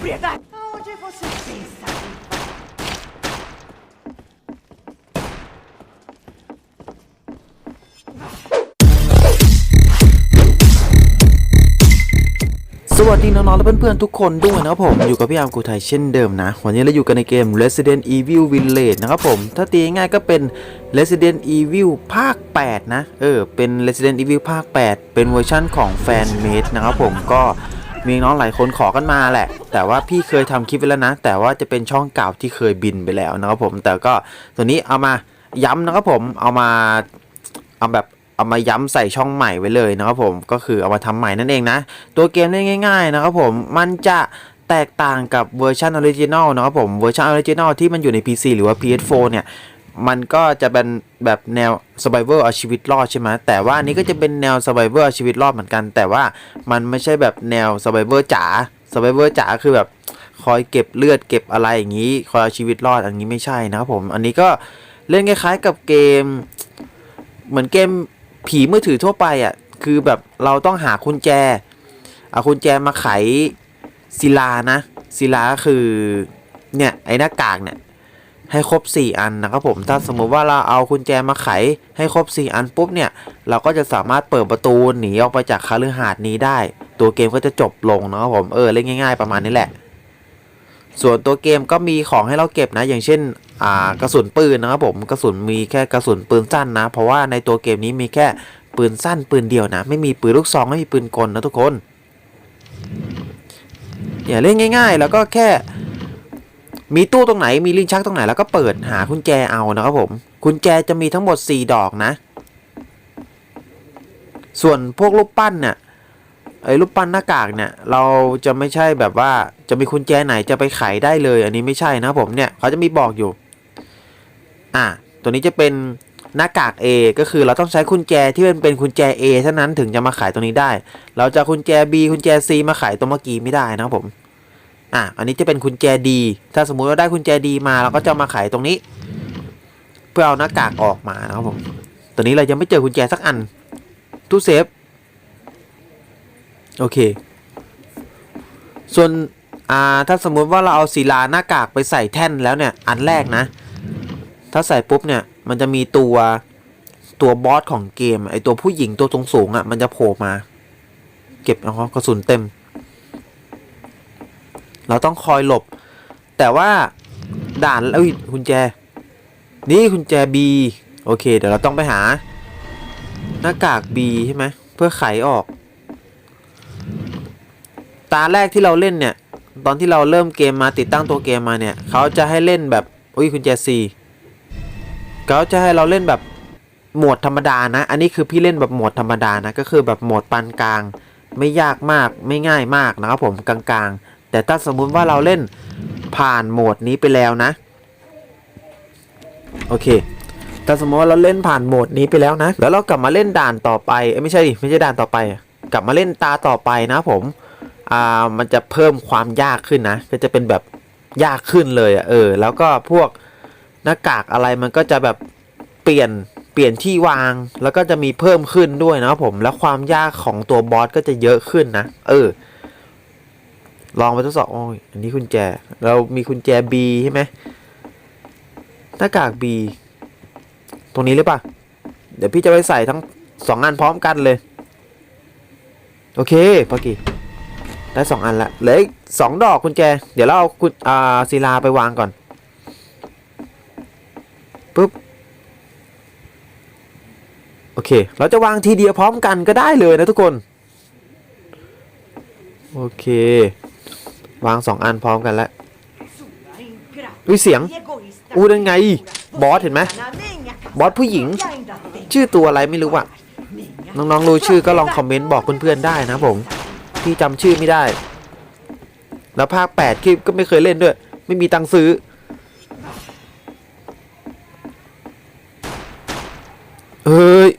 propriedade. Onde você pensa que สวัสดีน้องๆและเพื่อนๆทุกคนด้วยนะครับผมอยู่กับพี่อาร์มกูไทยเช่นเดิมนะ วันนี้เราอยู่กันในเกม Resident Evil Village นะครับผมถ้าตีง่ายๆก็เป็น Resident Evil ภาค 8 นะ เออ เป็น Resident Evil ภาค 8 เป็นเวอร์ชั่นของแฟนเมดนะครับผมก็ มีน้องหลายคนขอกันมาแหละ แต่ว่าพี่เคยทำคลิปไปแล้วนะ แต่ว่าจะเป็นช่องเก่าที่เคยบินไปแล้วนะครับผม แต่ก็ตัวนี้เอามาย้ำนะครับผม เอามาเอาแบบเอามาย้ำใส่ช่องใหม่ไว้เลยนะครับผม ก็คือเอามาทำใหม่นั่นเองนะ ตัวเกมได้ง่าย ๆ นะครับผม มันจะแตกต่างกับเวอร์ชันออริจินอลนะครับผม เวอร์ชันออริจินอลที่มันอยู่ใน PC หรือว่า PS4 เนี่ย มันก็จะเป็นแบบแนว Survivor เอาชีวิตรอดใช่ไหมแต่ว่าอันนี้ก็จะเป็นแนว Survivor เอาชีวิตรอดเหมือนกัน แต่ว่ามันไม่ใช่แบบแนว Survivor จ๋า Survivor จ๋าคือแบบคอยเก็บเลือดเก็บอะไรอย่างนี้ คอยเอาชีวิตรอดอันนี้ไม่ใช่นะครับผม อันนี้ก็เล่นคล้ายๆกับเกม เหมือนเกมผีมือถือทั่วไปอะคือแบบเราต้องหากุญแจเอากุญแจมาไขศิลานะศิลาคือเนี่ยไอ้หน้ากากเนี่ย ให้ครบ 4 อันนะครับผมถ้าสมมุติว่าเราเอากุญแจมาไขให้ครบ 4 อันปุ๊บเนี่ย เราก็จะสามารถเปิดประตูหนีออกไปจากคาลือหาดนี้ได้ ตัวเกมก็จะจบลงนะครับผมเออเล่นง่าย ๆ ประมาณนี้แหละ ส่วนตัวเกมก็มีของให้เราเก็บนะ อย่างเช่นอ่ากระสุนปืนนะครับผมกระสุนมีแค่กระสุนปืนสั้นนะ เพราะว่าในตัวเกมนี้มีแค่ปืนสั้นปืนเดียวนะ ไม่มีปืนลูกซองไม่มีปืนกลนะทุกคนอย่าเล่นง่าย ๆ แล้วก็แค่ มีตู้ตรงไหนมีลิ้นชักตรงไหนแล้วก็เปิดหากุญแจเอานะครับผมกุญแจจะมีทั้งหมด 4 ดอกนะ ส่วนพวกรูปปั้นเนี่ยไอ้รูปปั้นหน้ากากเนี่ยเราจะไม่ใช่แบบว่าจะมีกุญแจไหนจะไปไขได้เลย อันนี้ไม่ใช่นะผมเนี่ยเขาจะมีบอกอยู่ อะตัวนี้จะเป็นหน้ากาก A ก็คือเราต้องใช้กุญแจที่มันเป็นกุญแจ A เท่านั้นถึงจะมาขายตรงนี้ได้ เราจะกุญแจ B กุญแจ C มาขายตรงเมื่อกี้ไม่ได้นะครับผม อะอันนี้จะเป็นกุญแจ D ถ้าสมมุติว่าได้กุญแจ D มาเราก็จะมาขายตรงนี้ เพื่อเอาหน้ากากออกมานะครับผมตัวนี้เรายังไม่เจอกุญแจสักอันตู้เซฟโอเค ส่วนอ่าถ้าสมมุติว่าเราเอาศิลาหน้ากากไปใส่แท่นแล้วเนี่ยอันแรกนะ ถ้าใส่ปุ๊บเนี่ยมันจะมีตัวตัวบอสของเกมไอตัวผู้หญิงตัวตรงสูงๆอะมันจะโผล่มา เก็บเอากระสุนเต็ม เราต้องคอยหลบ แต่ว่าด่านเอ้ยกุญแจ นี่กุญแจ B โอเค เดี๋ยวเราต้องไปหา หน้ากาก B ใช่ไหมเพื่อไขออก ตาแรกที่เราเล่นเนี่ย ตอนที่เราเริ่มเกมมาติดตั้งตัวเกมมาเนี่ย เขาจะให้เล่นแบบอุ้ยคุณแจซีเขาจะให้เราเล่นแบบโหมดธรรมดานะ อันนี้คือพี่เล่นแบบโหมดธรรมดานะ ก็คือแบบโหมดปานกลาง ไม่ยากมาก ไม่ง่ายมากนะครับผมกลางๆ แต่ถ้าสมมุติว่าเราเล่นผ่านโหมดนี้ไปแล้วนะ โอเคถ้าสมมติว่าเราเล่นผ่านโหมดนี้ไปแล้วนะ แล้วเรากลับมาเล่นด่านต่อไปเอ้ยไม่ใช่ดิไม่ใช่ด่านต่อไป กลับมาเล่นตาต่อไปนะผมอ่ามันจะเพิ่มความยากขึ้นนะ ก็จะเป็นแบบยากขึ้นเลยอะเออ แล้วก็พวกหน้ากากอะไรมันก็จะแบบเปลี่ยนเปลี่ยนที่วาง แล้วก็จะมีเพิ่มขึ้นด้วยนะผม แล้วความยากของตัวบอสก็จะเยอะขึ้นนะ เออ ลองไปทดสอบโอ้ยอันนี้กุญแจ เรามีกุญแจ B ใช่ไหมหน้ากาก B ตรงนี้หรือปล่าเดี๋ยวพี่จะไปใส่ทั้งสองอันพร้อมกันเลย โอเคพอกี่ได้สองอันละเหลืออีกสองดอกกุญแจ เดี๋ยวเราเอาคุณอ่าศิลาไปวางก่อนปุ๊บโอเค เราจะวางทีเดียวพร้อมกันก็ได้เลยนะทุกคน โอเค วางสองอันพร้อมกันแล้ว Sua ingrata วิเสียง อู้นั่นไง บอสเห็นไหมบอสผู้หญิง ชื่อตัวอะไรไม่รู้อะน้องๆรู้ชื่อก็ลองคอมเมนต์บอกเพื่อนๆได้นะผมพี่จำชื่อไม่ได้ แล้วภาค8ที่ก็ไม่เคยเล่นด้วย ไม่มีตังซื้อ เฮ้ย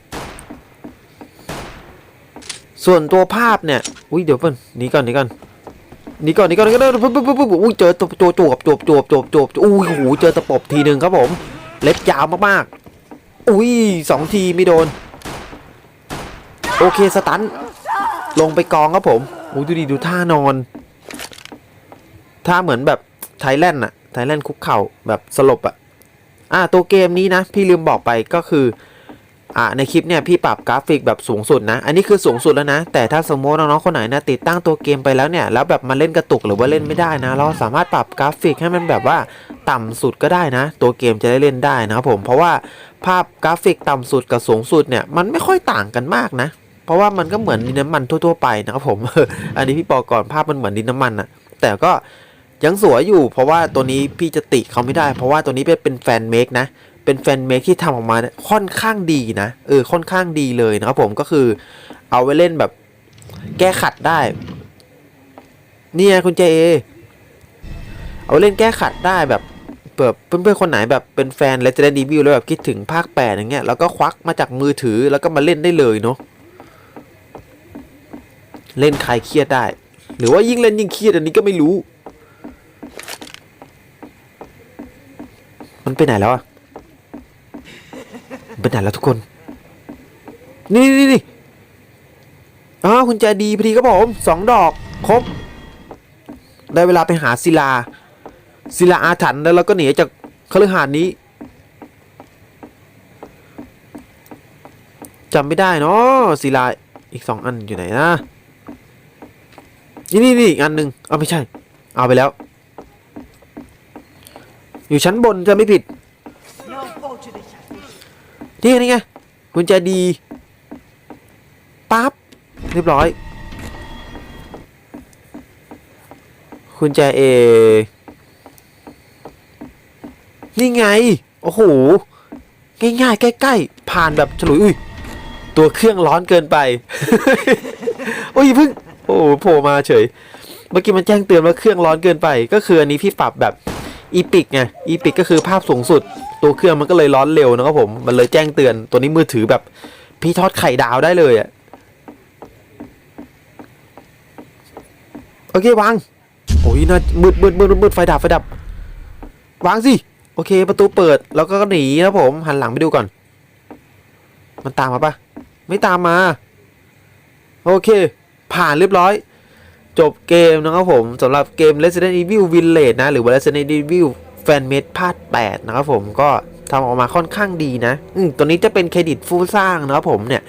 ส่วนตัวภาพเนี่ย อุ้ยเดี๋ยวเพิ่นหนีก่อนหนีก่อน นี่ก่อนนี่ก่อนนี่ก่อนปุ๊บปุ๊บปุ๊บอุ้ยเจอตัวตัวจวบจวบจวบจวบจวบอุ้ยโหเจอตะปบทีหนึ่งครับผม เล็บยาวมากๆ อุ้ยสองทีไม่โดน โอเคสตันลงไปกองครับผมโอ้ดูดิดูท่านอนถ้าเหมือนแบบไทยแลนด์อะไทยแลนด์คุกเข่าแบบสลบอะอ่าตัวเกมนี้นะ พี่ลืมบอกไปก็คือ อ่าในคลิปเนี่ยพี่ปรับกราฟิกแบบสูงสุดนะ อันนี้คือสูงสุดแล้วนะ แต่ถ้าสมมติน้องๆคนไหนนะติดตั้งตัวเกมไปแล้วเนี่ยแล้วแบบมาเล่นกระตุกหรือว่าเล่นไม่ได้นะ เราสามารถปรับกราฟิกให้มันแบบว่าต่ำสุดก็ได้นะ ตัวเกมจะได้เล่นได้นะครับผมเพราะว่าภาพกราฟิกต่ำสุดกับสูงสุดเนี่ยมันไม่ค่อยต่างกันมากนะ เพราะว่ามันก็เหมือนดินน้ำมันทั่วๆไปนะครับผมอันนี้พี่บอกก่อนภาพมันเหมือนดินน้ำมันอะแต่ก็ยังสวยอยู่ เพราะว่าตัวนี้พี่จะติเขาไม่ได้ เพราะว่าตัวนี้เป็นเป็นแฟนเมคนะ เป็นแฟนเมคที่ทำออกมาเนี่ยค่อนข้างดีนะเออค่อนข้างดีเลยนะครับผมก็คือเอาไว้เล่นแบบแก้ขัดได้ เนี่ยคุณเจ เอเอาไว้เล่นแก้ขัดได้แบบเปิดเพื่อนๆคนไหนแบบเป็นแฟน Resident Evil แล้วแบบคิดถึงภาคแปดอย่างเงี้ยแล้วก็ควักมาจากมือถือแล้วก็มาเล่นได้เลยเนาะเล่นคลายเครียดได้ หรือว่ายิ่งเล่นยิ่งเครียดอันนี้ก็ไม่รู้ มันไปไหนแล้วอะ ไปไหนแล้วทุกคน นี่นี่นี่อ๋อคุณแจดีพอดีครับผมสองดอกครบ ได้เวลาไปหาศิลา ศิลาอาถรรพ์แล้วเราก็หนีจากคฤหาสน์นี้จำไม่ได้เนาะศิลาอีกสองอันอยู่ไหนนะนี่นี่นี่อีกอันหนึ่งเอาไม่ใช่ เอาไปแล้ว อยู่ชั้นบนจะไม่ผิด นี่ไงนี่ไงคุณแจดีปั๊บเรียบร้อยคุณแจเอนี่ไง โอ้โห ง่ายๆ ใกล้ๆ ผ่านแบบฉลุย อุ้ย ตัวเครื่องร้อนเกินไป โอ้ยเพิ่ง โอ้โหโผล่มาเฉย เมื่อกี้มันแจ้งเตือนว่าเครื่องร้อนเกินไป ก็คืออันนี้พี่ปรับแบบ อีพิกไงอีพิกก็คือภาพสูงสุด ตัวเครื่องมันก็เลยร้อนเร็วนะครับผม มันเลยแจ้งเตือนตัวนี้มือถือแบบ พี่ทอดไข่ดาวได้เลยอะโอเควางโอ้ยน่ามืดมืดมืดมืดไฟดับไฟดับ วางสิโอเค ประตูเปิดแล้วก็หนีนะผม หันหลังไปดูก่อน มันตามมาปะไม่ตามมา โอเค ผ่านเรียบร้อย จบเกมนะครับผมสำหรับเกม Resident Evil Village นะ หรือว่า Resident Evil Fanmade ภาค 8 นะครับผมก็ทำออกมาค่อนข้างดีนะ อืมตัวนี้จะเป็นเครดิตผู้สร้างนะครับผมเนี่ย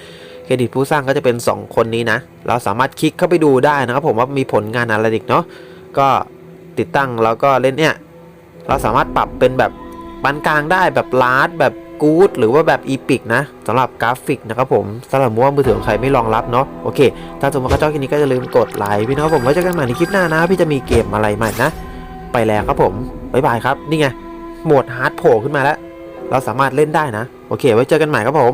เครดิตผู้สร้างก็จะเป็น 2 คนนี้นะ เราสามารถคลิกเข้าไปดูได้นะครับผมว่ามีผลงานอะไรอีกเนาะก็ติดตั้งแล้วก็เล่นเนี่ย เราสามารถปรับเป็นแบบปานกลางได้แบบลาร์ดแบบ กู๊ดหรือว่าแบบอีพิกนะสำหรับกราฟิกนะครับผมสำหรับว่ามือถือของใครไม่รองรับเนาะโอเค ถ้าสมมติว่าชอบคลิปนี้ก็อย่าลืมกดไลค์พี่น้องผมไว้เจอกันใหม่ในคลิปหน้านะ พี่จะมีเกมอะไรใหม่นะ ไปแล้วครับผมบ๊ายบายครับนี่ไงโหมดฮาร์ดโผล่ขึ้นมาแล้ว เราสามารถเล่นได้นะ โอเค ไว้เจอกันใหม่ครับผม